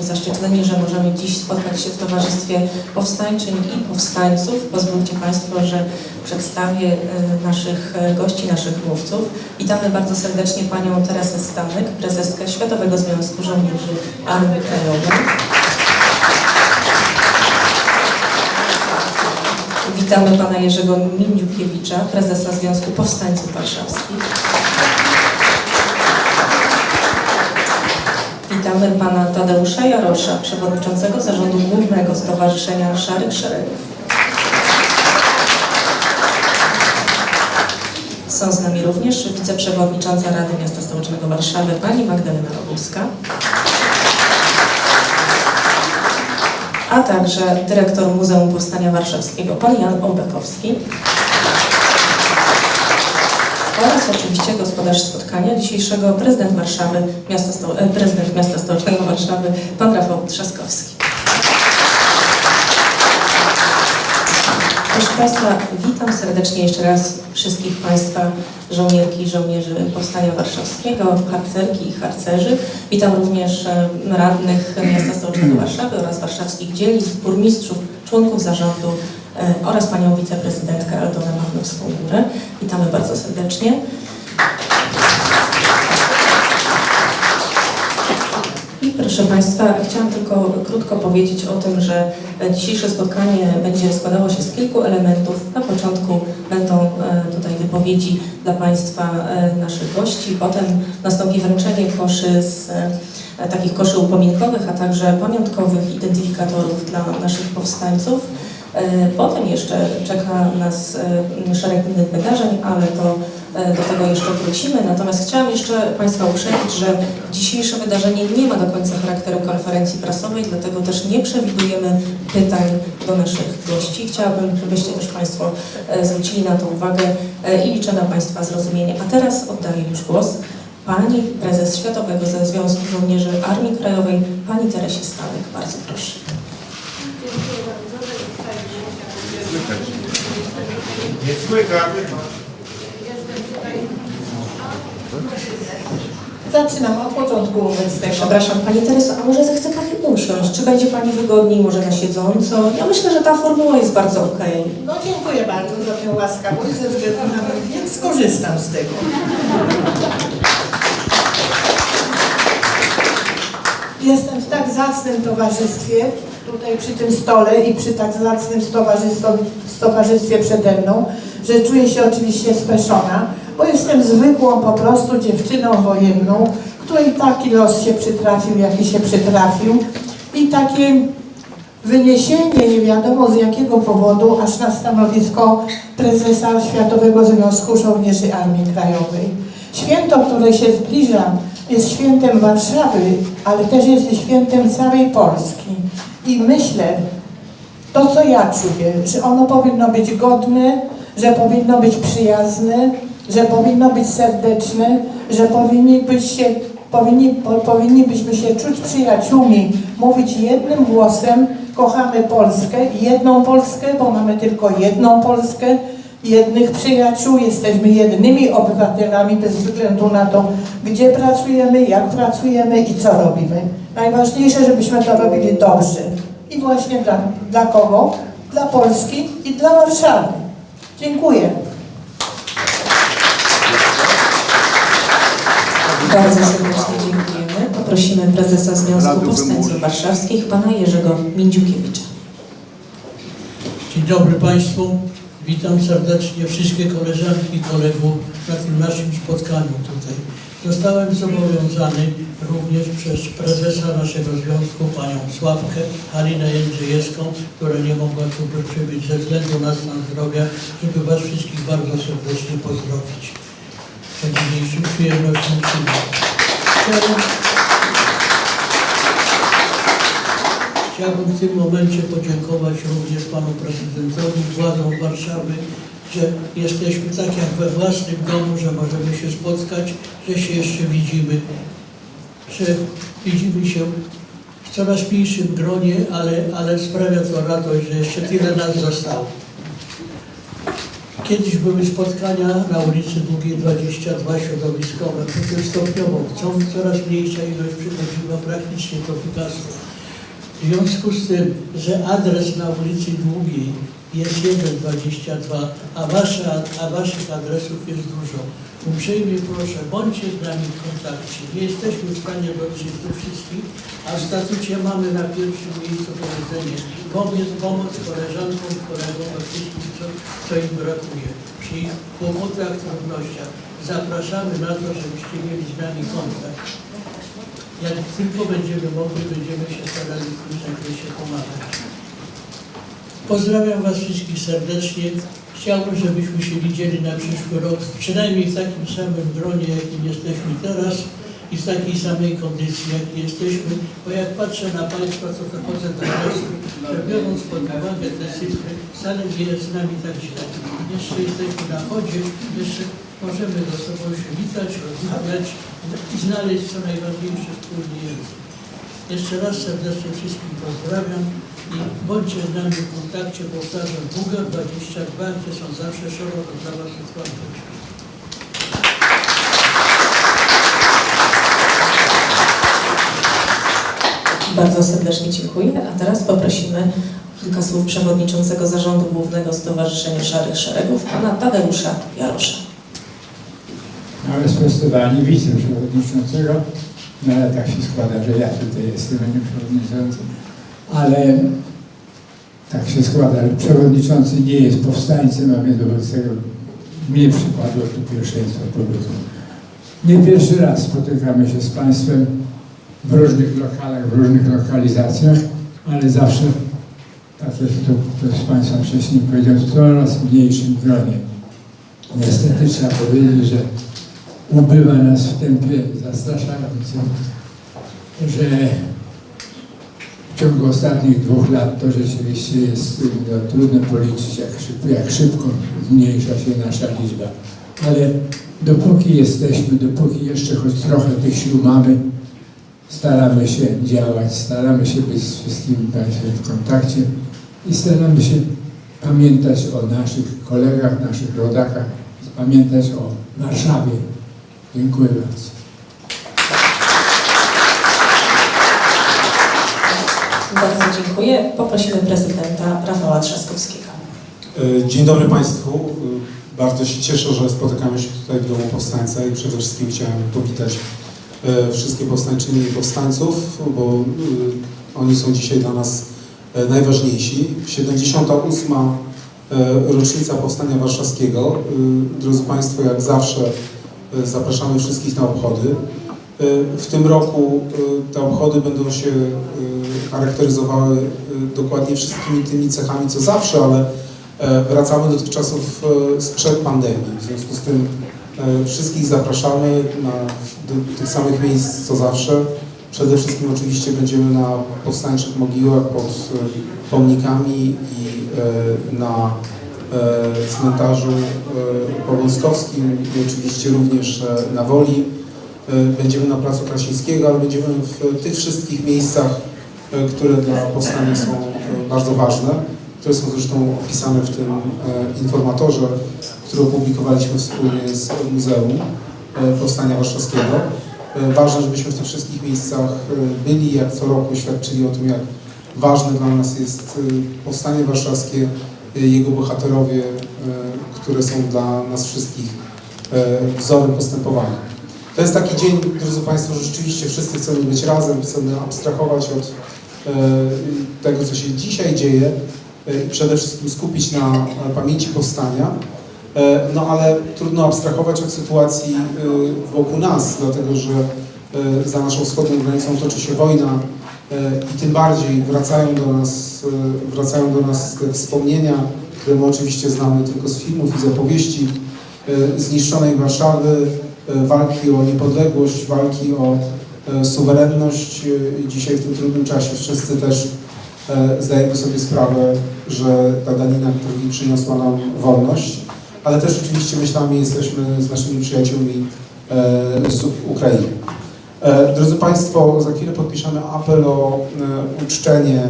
jesteśmy zaszczyceni, że możemy dziś spotkać się w towarzystwie powstańczyń i powstańców. Pozwólcie Państwo, że przedstawię e, naszych e, gości, naszych mówców. Witamy bardzo serdecznie Panią Teresę Stanek, prezeskę Światowego Związku Żołnierzy Armii Krajowej. Witamy Pana Jerzego Mindziukiewicza, prezesa Związku Powstańców Warszawskich. Witamy Pana Tadeusza Jarosza, przewodniczącego Zarządu Głównego Stowarzyszenia Szarych Szeregów. Są z nami również wiceprzewodnicząca Rady Miasta Stołecznego Warszawy, Pani Magdalena Roguska. a także dyrektor Muzeum Powstania Warszawskiego, pan Jan Ołbekowski. Oraz oczywiście gospodarz spotkania dzisiejszego prezydent Warszawy, miasta e, prezydent miasta stołecznego Warszawy, pan Rafał Trzaskowski. Proszę Państwa, witam serdecznie jeszcze raz wszystkich Państwa żołnierki i żołnierzy Powstania Warszawskiego, harcerki i harcerzy. Witam również e, radnych Miasta Stołecznego Warszawy oraz warszawskich dzielnic, burmistrzów, członków zarządu oraz Panią wiceprezydentkę Aldonę Machnowską-Górę. Witamy bardzo serdecznie. I proszę Państwa, chciałam tylko krótko powiedzieć o tym, że dzisiejsze spotkanie będzie składało się z kilku elementów. Na początku będą e, tutaj wypowiedzi dla Państwa e, naszych gości, potem nastąpi wręczenie koszy z e, takich koszy upominkowych, a także pamiątkowych identyfikatorów dla naszych powstańców. E, Potem jeszcze czeka nas e, szereg innych wydarzeń, ale to e, do tego jeszcze wrócimy. Natomiast chciałam jeszcze Państwa uprzedzić, że dzisiejsze wydarzenie nie ma do końca charakteru konferencji prasowej, dlatego też nie przewidujemy pytań do naszych gości. Chciałabym, żebyście też Państwo zwrócili na to uwagę i liczę na Państwa zrozumienie. A teraz oddaję już głos Pani Prezes Światowego Związku Żołnierzy Armii Krajowej, Pani Teresie Stanek. Bardzo proszę. Nie słychać. Zaczynam od początku wobec tego. Przepraszam Pani Tereso, a może zechce Pani usiąść? Czy będzie Pani wygodniej, może na siedząco? Ja myślę, że ta formuła jest bardzo okej. No dziękuję bardzo za tę łaskawość, ze względu na wiek skorzystam z tego. Jestem w tak zacnym towarzystwie, tutaj przy tym stole i przy tak zacnym stowarzystwie przede mną, że czuję się oczywiście speszona, bo jestem zwykłą po prostu dziewczyną wojenną, której taki los się przytrafił, jaki się przytrafił i takie wyniesienie nie wiadomo z jakiego powodu aż na stanowisko prezesa Światowego Związku Żołnierzy Armii Krajowej. Święto, które się zbliża, jest świętem Warszawy, ale też jest świętem całej Polski. I myślę, to co ja czuję, że ono powinno być godne, że powinno być przyjazne, że powinno być serdeczne, że powinni być się, powinni, po, powinni byśmy się czuć przyjaciółmi, mówić jednym głosem, kochamy Polskę, jedną Polskę, bo mamy tylko jedną Polskę, jednych przyjaciół, jesteśmy jednymi obywatelami bez względu na to, gdzie pracujemy, jak pracujemy i co robimy. Najważniejsze, żebyśmy to robili dobrze. I właśnie dla, dla kogo? Dla Polski i dla Warszawy. Dziękuję. Bardzo serdecznie dziękujemy. Poprosimy prezesa Związku Powstańców Warszawskich, Pana Jerzego Mindziukiewicza. Dzień dobry Państwu. Witam serdecznie wszystkie koleżanki i kolegów na tym naszym spotkaniu tutaj. Zostałem zobowiązany również przez prezesa naszego związku, panią Sławkę Halinę Jędrzejewską, która nie mogła tu przybyć ze względu na stan zdrowia, żeby Was wszystkich bardzo serdecznie pozdrowić. Z najmniejszym przyjemnością. Chciałbym w tym momencie podziękować również panu prezydentowi, władzom Warszawy, że jesteśmy tak jak we własnym domu, że możemy się spotkać, że się jeszcze widzimy, że widzimy się w coraz mniejszym gronie, ale, ale sprawia to radość, że jeszcze tyle nas zostało. Kiedyś były spotkania na ulicy Długiej 22 środowiskowe, potem stopniowo chcą coraz mniejsza ilość przychodziła praktycznie do wygasu. W związku z tym, że adres na ulicy Długiej jest 1,22, a, wasze, a waszych adresów jest dużo, uprzejmie proszę, bądźcie z nami w kontakcie. Nie jesteśmy w stanie dotrzeć do wszystkich, a w statucie mamy na pierwszym miejscu powiedzenie pomoc, pomoc koleżankom, kolegom, wszystkim, co, co im brakuje. Przy ich kłopotach, trudnościach. Zapraszamy na to, żebyście mieli z nami kontakt. Jak tylko będziemy mogli, będziemy się starali w tym zakresie pomagać. Pozdrawiam Was wszystkich serdecznie. Chciałbym, żebyśmy się widzieli na przyszły rok, przynajmniej w takim samym gronie, jakim jesteśmy teraz i w takiej samej kondycji, jakiej jesteśmy, bo jak patrzę na Państwa, to dochodzę do wniosku, że biorąc pod uwagę te cyfry, wcale nie jest z nami tak źle. Jeszcze jesteśmy na chodzie, jeszcze możemy ze sobą się witać, rozmawiać i znaleźć co najważniejsze wspólny język. Jeszcze raz serdecznie wszystkich pozdrawiam i bądźcie z nami w kontakcie, powtarzam, Buga 22, gdzie są zawsze szeroko dla Waszych kontaktów. Bardzo serdecznie dziękuję. A teraz poprosimy kilka słów przewodniczącego Zarządu Głównego Stowarzyszenia Szarych Szeregów, pana Tadeusza Jarosza. Małe sprostowanie wiceprzewodniczącego, no ale tak się składa, że ja tutaj jestem a nie przewodniczący. Ale tak się składa, że przewodniczący nie jest powstańcem, a więc wobec tego mnie przypadło tu pierwszeństwo po prostu. Nie pierwszy raz spotykamy się z Państwem w różnych lokalach, w różnych lokalizacjach, ale zawsze, tak jak to ktoś z Państwa wcześniej powiedział, w coraz mniejszym gronie. Niestety trzeba powiedzieć, że ubywa nas w tempie zastraszającym, że w ciągu ostatnich dwóch lat to rzeczywiście jest no, trudno policzyć, jak szybko, jak szybko zmniejsza się nasza liczba. Ale dopóki jesteśmy, dopóki jeszcze choć trochę tych sił mamy, staramy się działać, staramy się być z wszystkimi Państwem w kontakcie i staramy się pamiętać o naszych kolegach, naszych rodakach, pamiętać o Warszawie. Dziękuję bardzo. Bardzo dziękuję. Poprosimy prezydenta Rafała Trzaskowskiego. E, Dzień dobry Państwu. E, Bardzo się cieszę, że spotykamy się tutaj w Domu Powstańca i przede wszystkim chciałem powitać e, wszystkie powstańczynie i powstańców, bo oni są dzisiaj dla nas najważniejsi. 78. e, rocznica Powstania Warszawskiego. E, Drodzy Państwo, jak zawsze e, zapraszamy wszystkich na obchody. E, W tym roku e, te obchody będą się e, charakteryzowały e, dokładnie wszystkimi tymi cechami co zawsze, ale E, Wracamy do tych czasów e, sprzed pandemii. W związku z tym e, wszystkich zapraszamy na, do tych samych miejsc co zawsze. Przede wszystkim oczywiście będziemy na powstańczych mogiłach pod e, pomnikami i e, na e, cmentarzu powązkowskim i oczywiście również na Woli. Będziemy na Placu Krasińskiego, ale będziemy w tych wszystkich miejscach, które dla powstania są bardzo ważne które są zresztą opisane w tym informatorze, który opublikowaliśmy wspólnie z Muzeum Powstania Warszawskiego. E, ważne, żebyśmy w tych wszystkich miejscach e, byli, jak co roku świadczyli o tym, jak ważne dla nas jest e, Powstanie Warszawskie, jego bohaterowie, które są dla nas wszystkich wzorem postępowania. To jest taki dzień, drodzy Państwo, że rzeczywiście wszyscy chcemy być razem, chcemy abstrahować od tego, co się dzisiaj dzieje, i przede wszystkim skupić na pamięci powstania. E, No ale trudno abstrahować od sytuacji e, wokół nas, dlatego że e, za naszą wschodnią granicą toczy się wojna i tym bardziej wracają do nas, wracają do nas te wspomnienia, które my oczywiście znamy tylko z filmów i z opowieści zniszczonej Warszawy, walki o niepodległość, walki o suwerenność. Dzisiaj w tym trudnym czasie wszyscy też zdajemy sobie sprawę, że ta danina, która przyniosła nam wolność, ale też oczywiście myślami jesteśmy z naszymi przyjaciółmi e, z Ukrainy. E, Drodzy Państwo, za chwilę podpiszemy apel o e, uczczenie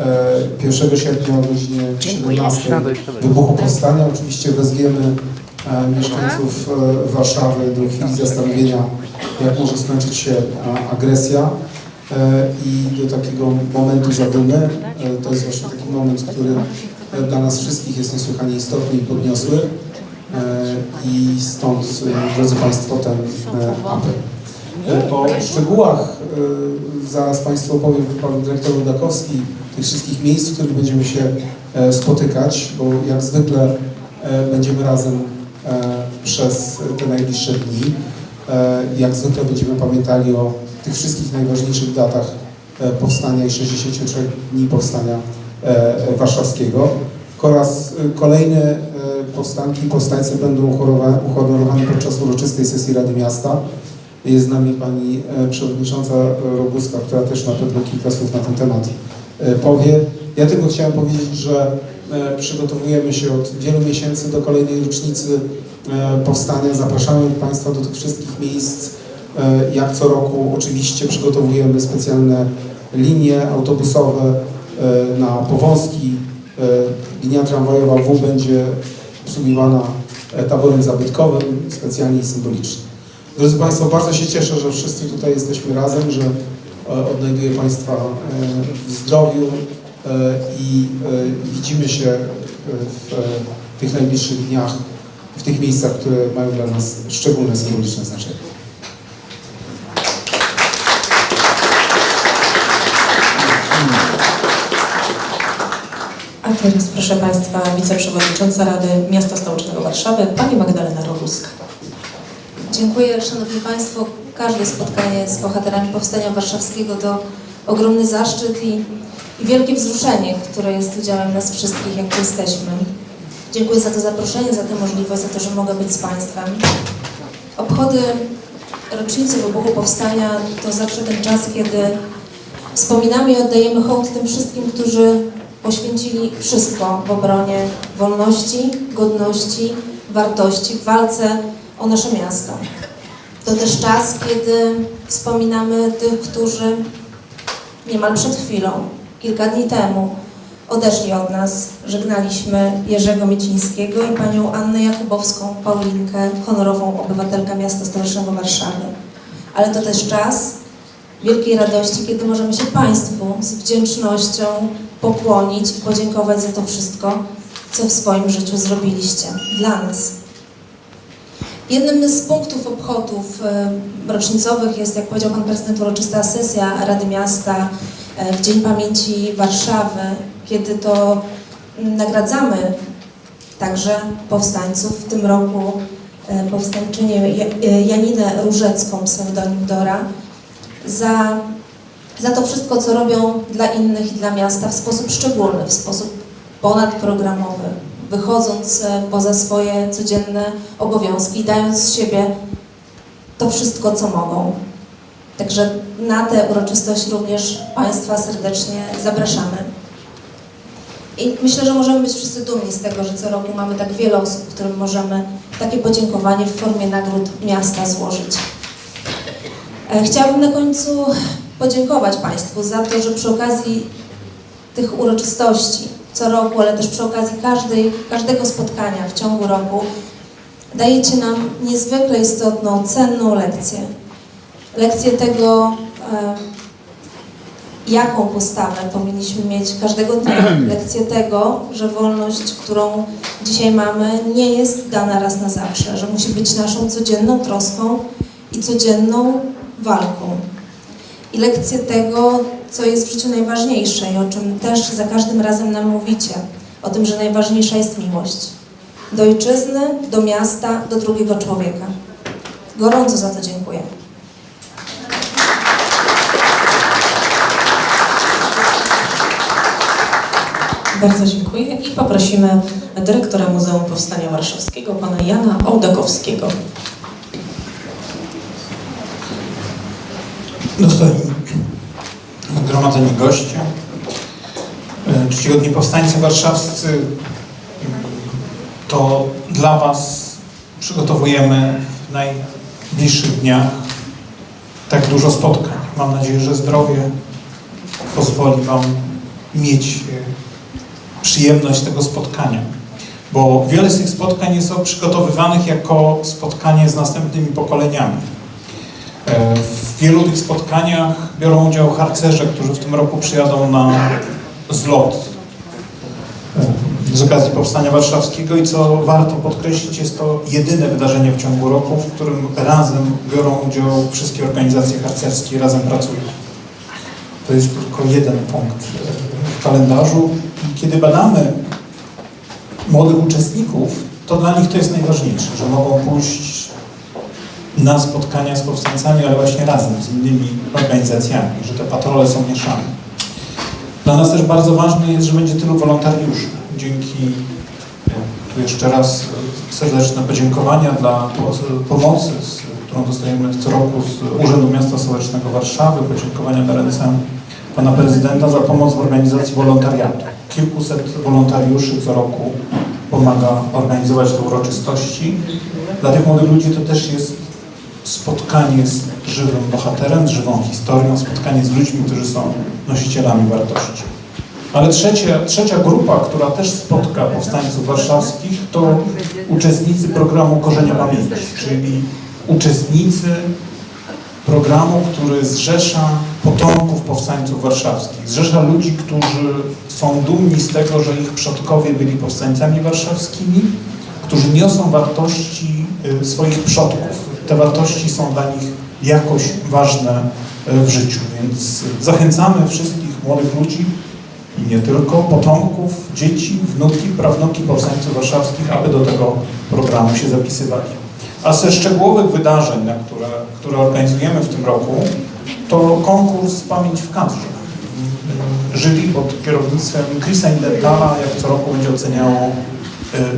e, 1 sierpnia o godzinie 17 wybuchu powstania. Oczywiście wezwiemy mieszkańców Warszawy do chwili zastanowienia, jak może skończyć się agresja i do takiego momentu zadumy. To jest właśnie taki moment, który dla nas wszystkich jest niesłychanie istotny i podniosły. E, I stąd, e, drodzy Państwo, ten e, apel. O szczegółach zaraz Państwu opowiem Pan Dyrektor Rudakowski, tych wszystkich miejsc, w których będziemy się spotykać, bo jak zwykle będziemy razem przez te najbliższe dni. Jak zwykle będziemy pamiętali o tych wszystkich najważniejszych datach powstania i 63 dni powstania warszawskiego. Oraz e, kolejne e, powstanki i powstańcy będą uhonorowa- uhonorowani podczas uroczystej sesji Rady Miasta. Jest z nami pani e, przewodnicząca Roguska, która też na pewno kilka słów na ten temat e, powie. Ja tylko chciałem powiedzieć, że e, przygotowujemy się od wielu miesięcy do kolejnej rocznicy powstania. Zapraszamy Państwa do tych wszystkich miejsc. Jak co roku oczywiście przygotowujemy specjalne linie autobusowe na powązki. E, Linia tramwajowa W będzie obsługiwana e, taborem zabytkowym, specjalnie i symbolicznie. Drodzy Państwo, bardzo się cieszę, że wszyscy tutaj jesteśmy razem, że e, odnajduję Państwa w zdrowiu i widzimy się w tych najbliższych dniach, w tych miejscach, które mają dla nas szczególne symboliczne znaczenie. Teraz proszę Państwa wiceprzewodnicząca Rady Miasta Stołecznego Warszawy, Pani Magdalena Roguska. Dziękuję, Szanowni Państwo. Każde spotkanie z bohaterami Powstania Warszawskiego to ogromny zaszczyt i, i wielkie wzruszenie, które jest udziałem nas wszystkich, jak tu jesteśmy. Dziękuję za to zaproszenie, za tę możliwość, za to, że mogę być z Państwem. Obchody rocznicy wybuchu Powstania to zawsze ten czas, kiedy wspominamy i oddajemy hołd tym wszystkim, którzy poświęcili wszystko w obronie wolności, godności, wartości, w walce o nasze miasto. To też czas, kiedy wspominamy tych, którzy niemal przed chwilą, kilka dni temu, odeszli od nas. Żegnaliśmy Jerzego Miecińskiego i panią Annę Jakubowską, Paulinkę, honorową obywatelkę miasta stołecznego Warszawy. Ale to też czas wielkiej radości, kiedy możemy się Państwu z wdzięcznością pokłonić i podziękować za to wszystko, co w swoim życiu zrobiliście dla nas. Jednym z punktów obchodów e, rocznicowych jest, jak powiedział Pan Prezydent, uroczysta sesja Rady Miasta e, w Dzień Pamięci Warszawy, kiedy to nagradzamy także powstańców. W tym roku e, powstańczynię Ja- Janinę Różecką, pseudonim Dora, za, za to wszystko, co robią dla innych i dla miasta w sposób szczególny, w sposób ponadprogramowy, wychodząc e, poza swoje codzienne obowiązki, dając z siebie to wszystko, co mogą. Także na tę uroczystość również Państwa serdecznie zapraszamy. I myślę, że możemy być wszyscy dumni z tego, że co roku mamy tak wiele osób, którym możemy takie podziękowanie w formie nagród miasta złożyć. E, Chciałabym na końcu podziękować Państwu za to, że przy okazji tych uroczystości co roku, ale też przy okazji każdej, każdego spotkania w ciągu roku dajecie nam niezwykle istotną, cenną lekcję. Lekcję tego, jaką postawę powinniśmy mieć każdego dnia. Lekcję tego, że wolność, którą dzisiaj mamy, nie jest dana raz na zawsze, że musi być naszą codzienną troską i codzienną walką. I lekcję tego, co jest w życiu najważniejsze i o czym też za każdym razem nam mówicie. O tym, że najważniejsza jest miłość. Do ojczyzny, do miasta, do drugiego człowieka. Gorąco za to dziękuję. Bardzo dziękuję i poprosimy dyrektora Muzeum Powstania Warszawskiego, pana Jana Ołdakowskiego. Dostojni zgromadzeni goście, e, czcigodni powstańcy warszawscy, to dla Was przygotowujemy w najbliższych dniach tak dużo spotkań. Mam nadzieję, że zdrowie pozwoli Wam mieć e, przyjemność tego spotkania. Bo wiele z tych spotkań jest przygotowywanych jako spotkanie z następnymi pokoleniami. E, W wielu tych spotkaniach biorą udział harcerze, którzy w tym roku przyjadą na zlot e, z okazji Powstania Warszawskiego i co warto podkreślić, jest to jedyne wydarzenie w ciągu roku, w którym razem biorą udział wszystkie organizacje harcerskie, razem pracują. To jest tylko jeden punkt e, w kalendarzu i kiedy badamy młodych uczestników, to dla nich to jest najważniejsze, że mogą pójść na spotkania z powstańcami, ale właśnie razem z innymi organizacjami, że te patrole są mieszane. Dla nas też bardzo ważne jest, że będzie tylu wolontariuszy. Dzięki, tu jeszcze raz serdeczne podziękowania dla po- pomocy, którą dostajemy co roku z Urzędu Miasta Stołecznego Warszawy, podziękowania na ręce pana prezydenta za pomoc w organizacji wolontariatu. Kilkuset wolontariuszy co roku pomaga organizować te uroczystości. Dla tych młodych ludzi to też jest spotkanie z żywym bohaterem, z żywą historią, spotkanie z ludźmi, którzy są nosicielami wartości. Ale trzecia, trzecia grupa, która też spotka powstańców warszawskich, to uczestnicy programu Korzenia Pamięci, czyli uczestnicy programu, który zrzesza potomków powstańców warszawskich. Zrzesza ludzi, którzy są dumni z tego, że ich przodkowie byli powstańcami warszawskimi, którzy niosą wartości y, swoich przodków. Te wartości są dla nich jakoś ważne y, w życiu, więc zachęcamy wszystkich młodych ludzi i nie tylko, potomków, dzieci, wnuki, prawnuki powstańców warszawskich, aby do tego programu się zapisywali. A ze szczegółowych wydarzeń, na które, które organizujemy w tym roku, to konkurs Pamięć w kadrze. Jury pod kierownictwem Chrisa Indentala, jak co roku będzie oceniało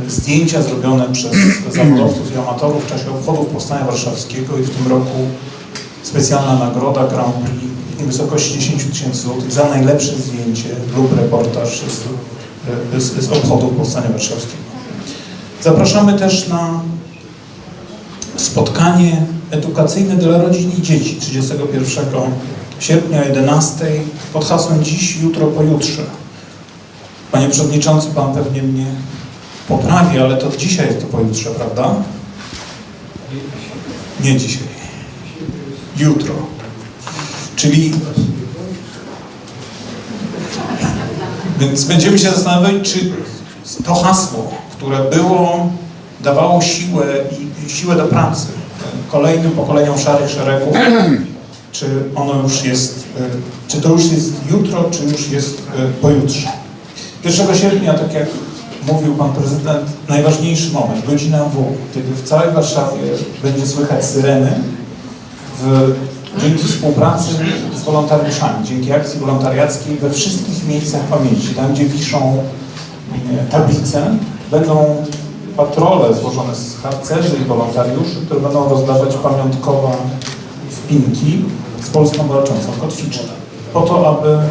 zdjęcia zrobione przez zawodowców i amatorów w czasie obchodów Powstania Warszawskiego i w tym roku specjalna nagroda Grand Prix w wysokości 10 tysięcy złotych za najlepsze zdjęcie lub reportaż z, y, z, z obchodów Powstania Warszawskiego. Zapraszamy też na spotkanie edukacyjne dla rodzin i dzieci 31 sierpnia o 11 pod hasłem dziś, jutro, pojutrze. Panie Przewodniczący, Pan pewnie mnie poprawi, ale to dzisiaj jest to pojutrze, prawda? Nie dzisiaj. Jutro. Czyli Więc będziemy się zastanawiać, czy to hasło, które było, dawało siłę i siłę do pracy kolejnym pokoleniom szarych szeregów, czy ono już jest, y, czy to już jest jutro, czy już jest y, pojutrze. 1 sierpnia, tak jak mówił Pan Prezydent, najważniejszy moment, godzina W, kiedy w całej Warszawie będzie słychać syreny, w, dzięki współpracy z wolontariuszami, dzięki akcji wolontariackiej we wszystkich miejscach pamięci, tam gdzie wiszą e, tablice, będą patrole złożone z harcerzy i wolontariuszy, które będą rozdawać pamiątkowe wpinki z Polską walczącą, kotwicze, po to, aby e,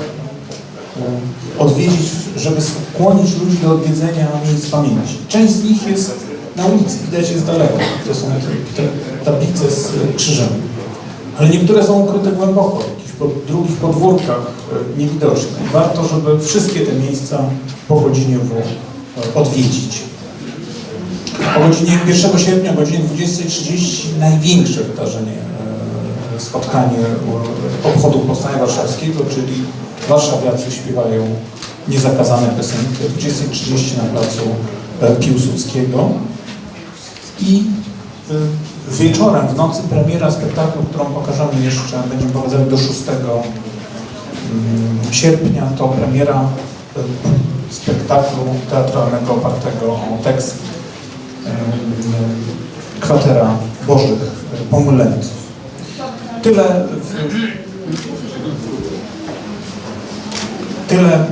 odwiedzić, żeby skłonić ludzi do odwiedzenia miejsc pamięci. Część z nich jest na ulicy, widać jest daleko. To są te, te tablice z e, krzyżem. Ale niektóre są ukryte głęboko, w jakichś pod, drugich podwórkach e, niewidocznych. Warto, żeby wszystkie te miejsca po godzinie W odwiedzić. O godzinie 1 sierpnia, o godzinie 20.30 największe wydarzenie, e, spotkanie obchodów Powstania Warszawskiego, czyli warszawiacy śpiewają niezakazane piosenki o 20.30 na placu e, Piłsudskiego. I y, wieczorem, w nocy premiera spektaklu, którą pokażemy jeszcze, będziemy pokazali do 6 mm, sierpnia, to premiera y, spektaklu teatralnego opartego o tekst Kwatera Bożych Pomyleńców. Tyle w, tyle mm,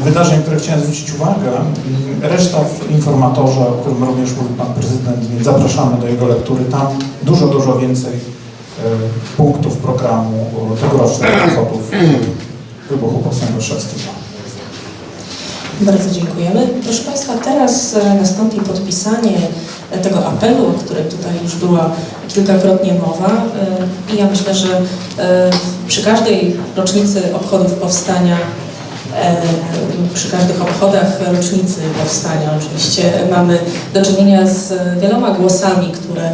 y, wydarzeń, które chciałem zwrócić uwagę. Mm, Reszta w informatorze, o którym również mówił Pan Prezydent, więc zapraszamy do jego lektury. Tam dużo, dużo więcej y, punktów programu y, tegorocznych obchodów wybuchu Powstania Warszawskiego. Bardzo dziękujemy. Proszę Państwa, teraz e, nastąpi podpisanie e, tego apelu, o którym tutaj już była kilkakrotnie mowa. E, I ja myślę, że e, Przy każdej rocznicy obchodów powstania, e, przy każdych obchodach rocznicy powstania oczywiście mamy do czynienia z wieloma głosami, które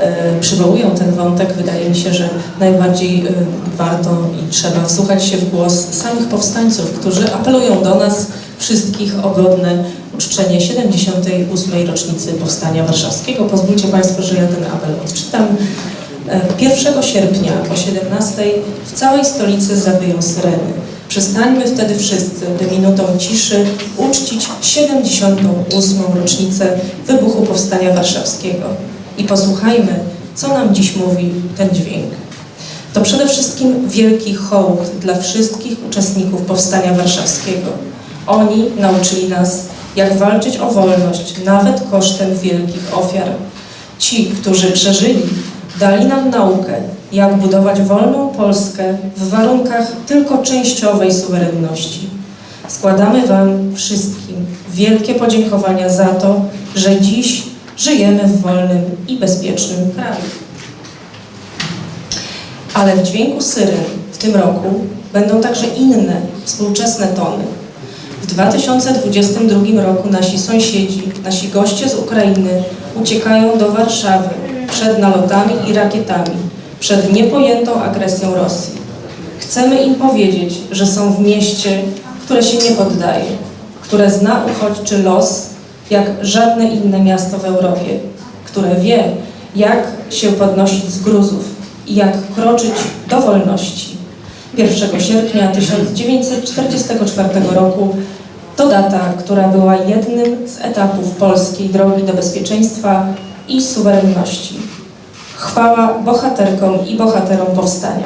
e, przywołują ten wątek. Wydaje mi się, że najbardziej e, warto i trzeba wsłuchać się w głos samych powstańców, którzy apelują do nas wszystkich o godne uczczenie 78. rocznicy Powstania Warszawskiego. Pozwólcie Państwo, że ja ten apel odczytam. E, 1 sierpnia o 17 w całej stolicy zawyją syreny. Przestańmy wtedy wszyscy, by minutą ciszy uczcić 78. rocznicę wybuchu Powstania Warszawskiego. I posłuchajmy, co nam dziś mówi ten dźwięk. To przede wszystkim wielki hołd dla wszystkich uczestników Powstania Warszawskiego. Oni nauczyli nas, jak walczyć o wolność, nawet kosztem wielkich ofiar. Ci, którzy przeżyli, dali nam naukę, jak budować wolną Polskę w warunkach tylko częściowej suwerenności. Składamy Wam wszystkim wielkie podziękowania za to, że dziś żyjemy w wolnym i bezpiecznym kraju. Ale w dźwięku syren w tym roku będą także inne, współczesne tony. W 2022 roku nasi sąsiedzi, nasi goście z Ukrainy uciekają do Warszawy przed nalotami i rakietami, przed niepojętą agresją Rosji. Chcemy im powiedzieć, że są w mieście, które się nie poddaje, które zna uchodźczy los jak żadne inne miasto w Europie, które wie, jak się podnosić z gruzów i jak kroczyć do wolności. 1 sierpnia 1944 roku to data, która była jednym z etapów polskiej drogi do bezpieczeństwa i suwerenności. Chwała bohaterkom i bohaterom powstania.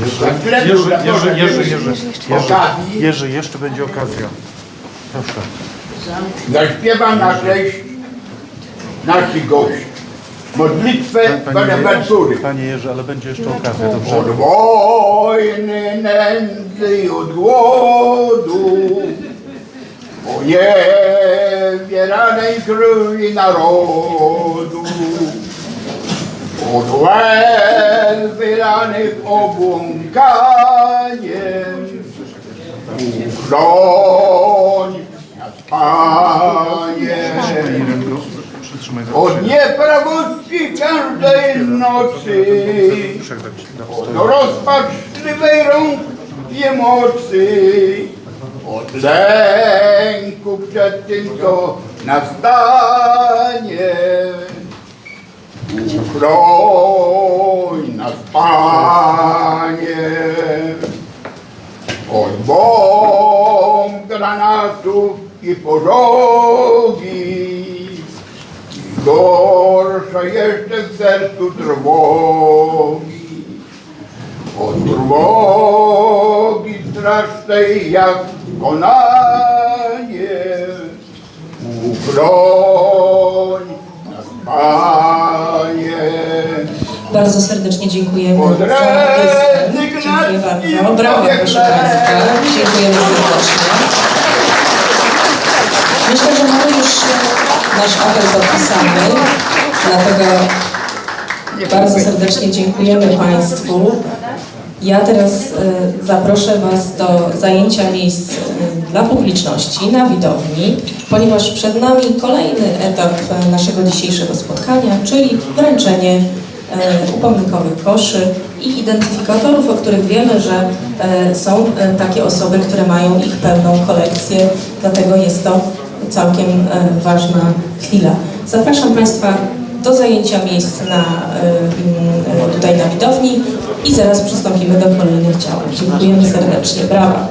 Jerzy, Jerzy, Jerzy, Jerzy, Jerzy, Jerzy, jeszcze będzie okazja. Proszę. Zaśpiewa na cześć naszych gości. Modlitwę Bonaventury. Panie Jerzy, ale będzie jeszcze okazja, dobrze? Od wojny, nędzy i od głodu, o niewieranej krwi narodu, od łez wylanych obłąkaniem, uchroń nas Panie. Od nieprawości każdej nocy, od rozpaczliwej rąk niemocy, od lęku przed tym, co nastanie. Uchroń nas, Panie, od bomb, granatów i pożogi. Gorsza jeszcze w sercu trwogi. Od trwogi strasznej jak konanie. Nas, Panie. Bardzo serdecznie dziękujemy za występ. Dziękuję bardzo. Brawo, proszę Państwa. Dziękujemy serdecznie. Myślę, że mamy już nasz apel podpisany, dlatego bardzo serdecznie dziękujemy Państwu. Ja teraz e, zaproszę Was do zajęcia miejsc e, dla publiczności na widowni, ponieważ przed nami kolejny etap e, naszego dzisiejszego spotkania, czyli wręczenie upomnikowych koszy i identyfikatorów, o których wiemy, że są takie osoby, które mają ich pełną kolekcję, dlatego jest to całkiem ważna chwila. Zapraszam Państwa do zajęcia miejsc na, tutaj na widowni i zaraz przystąpimy do kolejnych działań. Dziękujemy serdecznie. Brawa.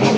Dziękuję.